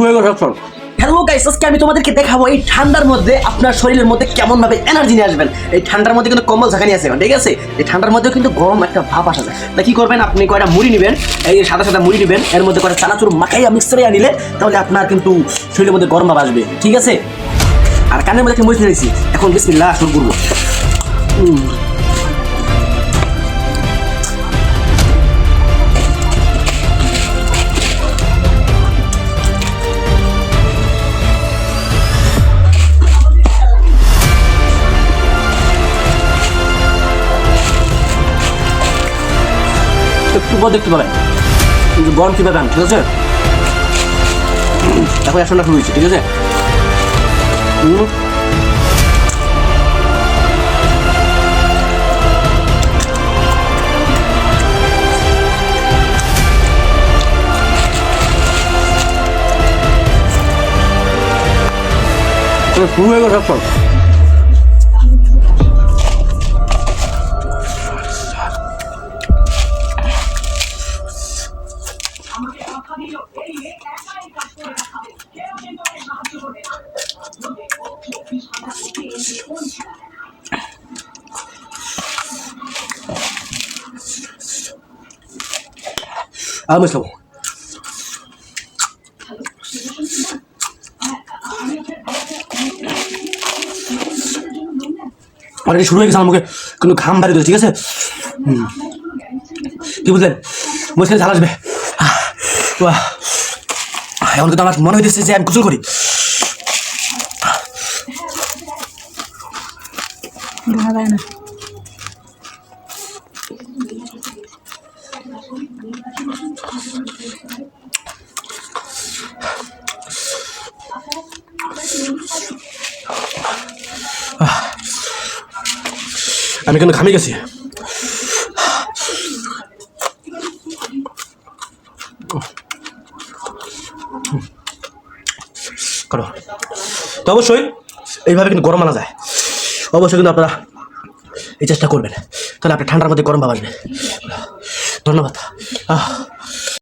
হয়ে hello guys আজকে আমি তোমাদেরকে দেখাবো এই ঠান্ডার মধ্যে আপনার শরীরের মধ্যে কেমন ভাবে এনার্জি নিয়ে আসবেন। এই ঠান্ডার মধ্যে কিন্তু কম্বল ঝাঁকানি আছে, ঠিক আছে? এই ঠান্ডার মধ্যেও কিন্তু গরম একটা ভাব আসা। যায় তা কি করবেন? আপনি কয়টা মুড়ি নেবেন? এই সাদা সাদা মুড়ি নেবেন। এর মধ্যে কয়টা চানাচুর মাখাইয়া মিক্সারে আনিলে, তাহলে আপনার কিন্তু শরীরের মধ্যে গরম ভাব আসবে, ঠিক আছে? আর কানের মধ্যে একটা মুড়ি নিয়েছি এখন বিসমিল্লাহ শুরু করব। দেখতে পাবেন। গরম কী পাবেন ঠিক আছে? এখন একশো শুরু হয়েছে, ঠিক আছে? হুম। শুরু হয়ে গেছে সব আমি খাব অলরেডি শুরু হয়ে গেছে আমাকে কিন্তু ঘাম বাড়ি দিচ্ছে ঠিক আছে। কি বুঝলেন মুখে ঝাল আসবে এখন কিন্তু আমার মনে হইতেছে যে আমি গোসল করি। আমি কিন্তু ঘামে গেছি। তো অবশ্যই এইভাবে কিন্তু গরম আনা যায়। অবশ্যই কিন্তু আপনারা এই চেষ্টা করবেন। তাহলে আপনার ঠান্ডার মধ্যে গরম ভাব আসবে। ধন্যবাদ। আহ।